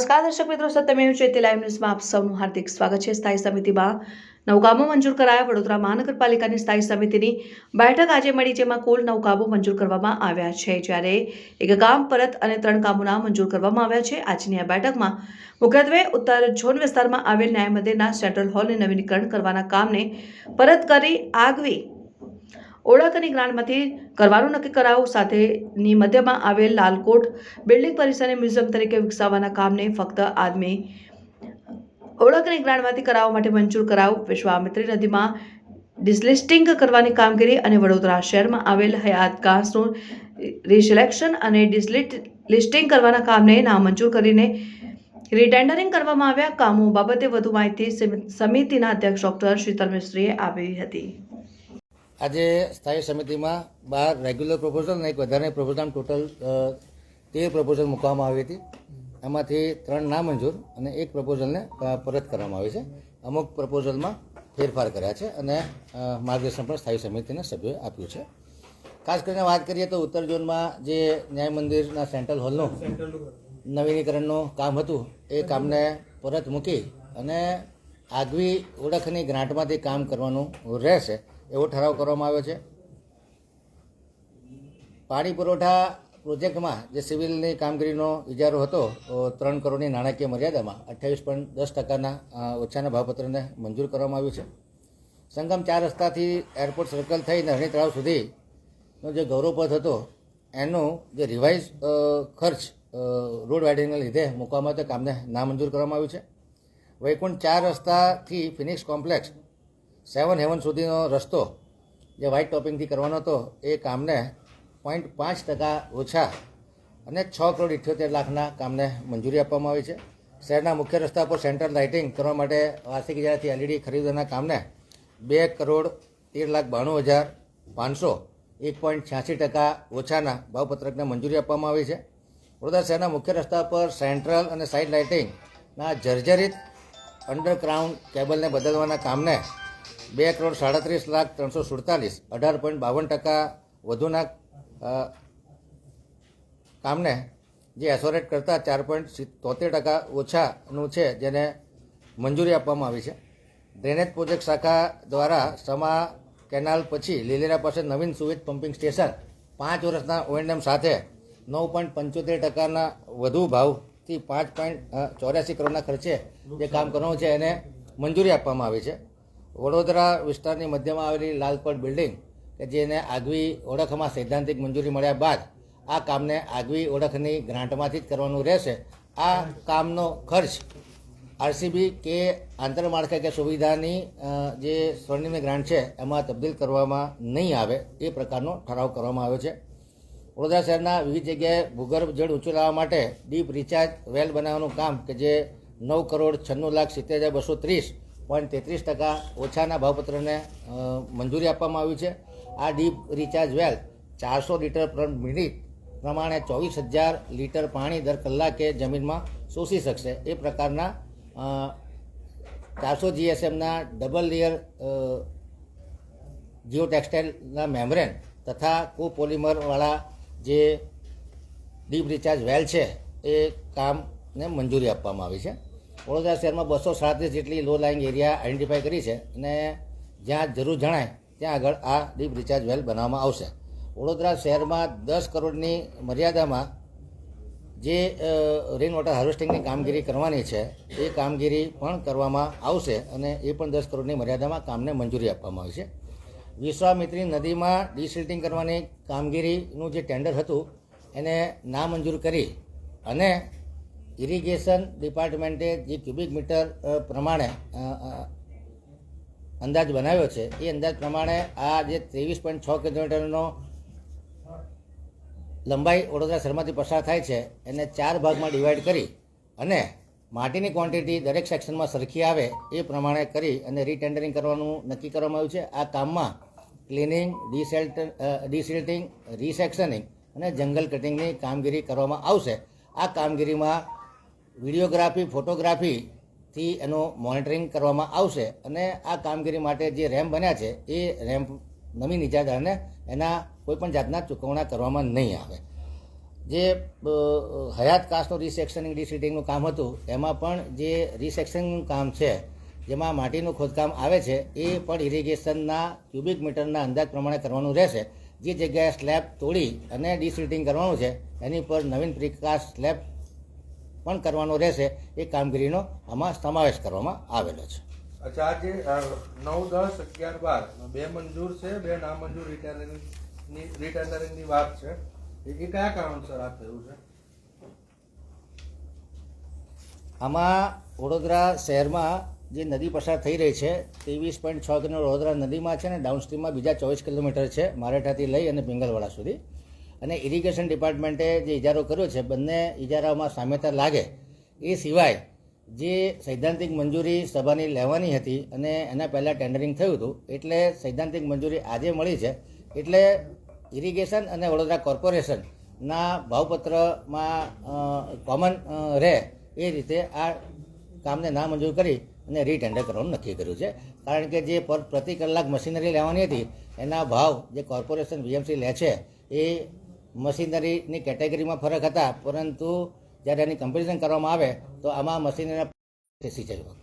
નમસ્કાર, દર્શક મિત્રો સત્યમેવ જયતે લાઈવ ન્યૂઝમાં આપ સૌનું હાર્દિક સ્વાગત છે સ્થાયી સમિતિમાં. નવ કામો મંજૂર કરાયા, વડોદરા મહાનગરપાલિકાની સ્થાયી સમિતિની બેઠક આજે મળી, જેમાં કુલ નવ કામો મંજૂર કરવામાં આવ્યા છે. જ્યારે એક કામ પરત અને ત્રણ કામોના મંજૂર કરવામાં આવ્યા છે. આજની આ બેઠકમાં મુખ્યત્વે ઉત્તર ઝોન વિસ્તારમાં આવેલ ન્યાય મંદિરના સેન્ટ્રલ હોલને નવીનીકરણ કરવાના કામને પરત કરી આગવી ઓળખ અને જ્ઞાનમાંથી કરવાનું નક્કી કરાવ. સાથેની મધ્યમાં આવેલ લાલકોટ બિલ્ડિંગ પરિસરને મ્યુઝિયમ તરીકે વિકસાવવાના કામને ફક્ત આદમી ઓળખ અને જ્ઞાનમાંથી કરાવવા માટે મંજૂર કરાવ. વિશ્વામિત્રી નદીમાં ડિસલિસ્ટિંગ કરવાની કામગીરી અને વડોદરા શહેરમાં આવેલ હયાત ઘાસનું રિસિલેક્શન અને ડિસલિટ લિસ્ટિંગ કરવાના કામને નામંજૂર કરીને રીટેન્ડરિંગ કરવામાં આવ્યા. કામો બાબતે વધુ માહિતી સમિતિના અધ્યક્ષ ડોક્ટર શીતલ મિશ્રીએ આપી હતી. આજે સ્થાયી સમિતિમાં બાર રેગ્યુલર પ્રપોઝલ અને એક વધારાની પ્રપોઝલ ટોટલ તેર પ્રપોઝલ મૂકવામાં આવી હતી. એમાંથી ત્રણ નામંજૂર અને એક પ્રપોઝલને પરત કરવામાં આવી છે. અમુક પ્રપોઝલમાં ફેરફાર કર્યા છે અને માર્ગદર્શન પણ સ્થાયી સમિતિના સભ્યોએ આપ્યું છે. ખાસ કરીને વાત કરીએ તો ઉત્તર ઝોનમાં જે ન્યાય મંદિરના સેન્ટ્રલ હોલનું નવીનીકરણનું કામ હતું, એ કામને પરત મૂકી અને આગવી ઓળખની ગ્રાન્ટમાંથી કામ કરવાનું રહેશે. એવો ઠરાવ કરવામાં આવ્યો છે. પાણી પુરવઠા પ્રોજેક્ટમાં જે સિવિલની કામગીરીનો ઇજારો હતો ત્રણ કરોડની નાણાકીય મર્યાદામાં અઠ્યાવીસ પોઈન્ટ દસ ટકાના ઓછાના ભાવપત્રને મંજૂર કરવામાં આવ્યું છે. સંગમ ચાર રસ્તાથી એરપોર્ટ સર્કલ થઈને નરણી તળાવ સુધીનો જે ગૌરવપથ હતો, એનું જે રિવાઇઝ ખર્ચ રોડ વાઇડિંગને લીધે મૂકવામાં તો કામને નામંજૂર કરવામાં આવ્યું છે. વૈકુંઠ ચાર રસ્તાથી ફિનિક્સ કોમ્પ્લેક્સ સેવન હેવન સુધીનો રસ્તો જે વ્હાઇટ ટોપિંગથી કરવાનો હતો, એ કામને પોઈન્ટ પાંચ ટકા ઓછા અને છ કરોડ ઇઠ્યોતેર લાખના કામને મંજૂરી આપવામાં આવી છે. શહેરના મુખ્ય રસ્તા પર સેન્ટ્રલ લાઇટિંગ કરવા માટે વાર્ષિક ઇજારાથી એલઈડી ખરીદવાના કામને બે કરોડ તેર લાખ બાણું હજાર પાંચસો એક પોઈન્ટ છ્યાસી ટકા ઓછાના ભાવપત્રકને મંજૂરી આપવામાં આવી છે. વડોદરા શહેરના મુખ્ય રસ્તા પર સેન્ટ્રલ અને સાઇડ લાઇટિંગના જર્જરિત અંડરગ્રાઉન્ડ કેબલને બદલવાના કામને બે કરોડ સાડત્રીસ લાખ ત્રણસો સુડતાલીસ. અઢાર પોઈન્ટ બાવન ટકા વધુના કામને જે એસોરેટ કરતાં ચાર પોઈન્ટ તોતેર ટકા ઓછાનું છે જેને મંજૂરી આપવામાં આવી છે. ડ્રેનેજ પ્રોજેક્ટ શાખા દ્વારા સમા કેનાલ પછી લીલેરા પાસે નવીન સુવિધ પમ્પિંગ સ્ટેશન પાંચ વર્ષના ઓએનએમ સાથે નવ પોઈન્ટ પંચોતેર ટકાના વધુ ભાવથી પાંચ પોઈન્ટ ચોર્યાસી કરોડના ખર્ચે જે કામ કરવાનું છે એને મંજૂરી આપવામાં આવી છે. વડોદરા વિસ્તારની મધ્યમાં આવેલી લાલપટ બિલ્ડિંગ કે જેને આગવી ઓળખમાં સૈદ્ધાંતિક મંજૂરી મળ્યા બાદ આ કામને આગવી ઓળખની ગ્રાન્ટમાંથી જ કરવાનું રહેશે. આ કામનો ખર્ચ આરસીબી કે આંતરમાળખાકીય સુવિધાની જે સ્વર્ણિમની ગ્રાન્ટ છે, એમાં તબદીલ કરવામાં નહીં આવે એ પ્રકારનો ઠરાવ કરવામાં આવ્યો છે. વડોદરા શહેરના વિવિધ જગ્યાએ ભૂગર્ભ જળ ઊંચું લાવવા માટે ડીપ રિચાર્જ વેલ બનાવવાનું કામ કે જે નવ કરોડ છન્નું લાખ સિત્તેર હજાર બસો ત્રીસ પોઈન્ટ તેત્રીસ ટકા ઓછાના ભાવપત્રને મંજૂરી આપવામાં આવી છે. આ ડીપ રિચાર્જ વેલ ચારસો લીટર પર મિનિટ પ્રમાણે ચોવીસ હજાર લીટર પાણી દર કલાકે જમીનમાં શોષી શકશે. એ પ્રકારના ચારસો જીએસએમના ડબલ લેયર જીઓ ટેક્સટાઇલના મેમ્બ્રેન તથા કોપોલિમરવાળા જે ડીપ રિચાર્જ વેલ છે એ કામને મંજૂરી આપવામાં આવી છે. વડોદરા શહેરમાં બસો સાડત્રીસ જેટલી લો લાઇંગ એરિયા આઈડેન્ટિફાઈ કરી છે અને જ્યાં જરૂર જણાય ત્યાં આગળ આ ડીપ રિચાર્જ વેલ બનાવવામાં આવશે. વડોદરા શહેરમાં દસ કરોડની મર્યાદામાં જે રેઇન વોટર હાર્વેસ્ટિંગની કામગીરી કરવાની છે, એ કામગીરી પણ કરવામાં આવશે અને એ પણ દસ કરોડની મર્યાદામાં કામને મંજૂરી આપવામાં આવી છે. વિશ્વામિત્રી નદીમાં ડિસિલ્ટિંગ કરવાની કામગીરીનું જે ટેન્ડર હતું, એને નામંજૂર કરી અને ઇરિગેશન ડિપાર્ટમેન્ટે જે ક્યુબિક મીટર પ્રમાણે અંદાજ બનાવ્યો છે, એ અંદાજ પ્રમાણે આ જે ત્રેવીસ પોઈન્ટ છ કિલોમીટરનો લંબાઈ વડોદરા શહેરમાંથી પસાર થાય છે, એને ચાર ભાગમાં ડિવાઈડ કરી અને માટીની ક્વોન્ટિટી દરેક સેક્શનમાં સરખી આવે એ પ્રમાણે કરી અને રીટેન્ડરિંગ કરવાનું નક્કી કરવામાં આવ્યું છે. આ કામમાં ક્લિનિંગ ડિસેલ્ટ ડિસિલ્ટિંગ રિસેક્શનિંગ અને જંગલ કટિંગની કામગીરી કરવામાં આવશે. આ કામગીરીમાં વિડીયોગ્રાફી, ફોટોગ્રાફીથી એનું મોનિટરિંગ કરવામાં આવશે અને આ કામગીરી માટે જે રેમ્પ બન્યા છે, એ રેમ્પ નવી નીચાદારને એના કોઈપણ જાતના ચૂકવણા કરવામાં નહીં આવે. જે હયાત કાસ્ટનું રિસેક્શનિંગ ડિસિટિંગનું કામ હતું, એમાં પણ જે રિસેક્શનિંગનું કામ છે, જેમાં માટીનું ખોદકામ આવે છે, એ પણ ઇરિગેશનના ક્યુબિક મીટરના અંદાજ પ્રમાણે કરવાનું રહેશે. જે જગ્યાએ સ્લેબ તોડી અને ડિસીટિંગ કરવાનું છે, એની પર નવીન પ્રિકાસ્ટ સ્લેબ પણ કરવાનો રહેશે એ કામગીરીનો આમાં સમાવેશ કરવામાં આવેલો છે. અચ્છા આજે નવ દસ અગિયાર બાર બે મંજૂર છે બે નામંજૂર રિટેન્ડરિંગની રિટેન્ડરિંગની વાત છે. એ કયા કારણસર આ થયું છે? આમાં વડોદરા શહેરમાં જે નદી પસાર થઈ રહી છે ત્રેવીસ પોઈન્ટ છ કિલોમીટર વડોદરા નદીમાં છે અને ડાઉનસ્ટ્રીમમાં બીજા ચોવીસ કિલોમીટર છે મારેઠાથી લઈ અને પિંગલવાડા સુધી. અને ઇરિગેશન ડિપાર્ટમેન્ટે જે ઇજારો કર્યો છે, બંને ઇજારાઓમાં સામ્યતા લાગે, એ સિવાય જે સૈદ્ધાંતિક મંજૂરી સભાની લેવાની હતી અને એના પહેલાં ટેન્ડરિંગ થયું હતું, એટલે સૈદ્ધાંતિક મંજૂરી આજે મળી છે, એટલે ઇરિગેશન અને વડોદરા કોર્પોરેશનના ભાવપત્રમાં કોમન રહે એ રીતે આ કામને નામંજૂર કરી અને રીટેન્ડર કરવાનું નક્કી કર્યું છે. કારણ કે જે પ્રતિ કલાક મશીનરી લેવાની હતી, એના ભાવ જે કોર્પોરેશન વીએમસી લે છે, એ મશીનરીની કેટેગરીમાં ફરક હતા પરંતુ જ્યારે એની કમ્પેરિઝન કરવામાં આવે તો આમાં મશીનરીના સિંચાઈ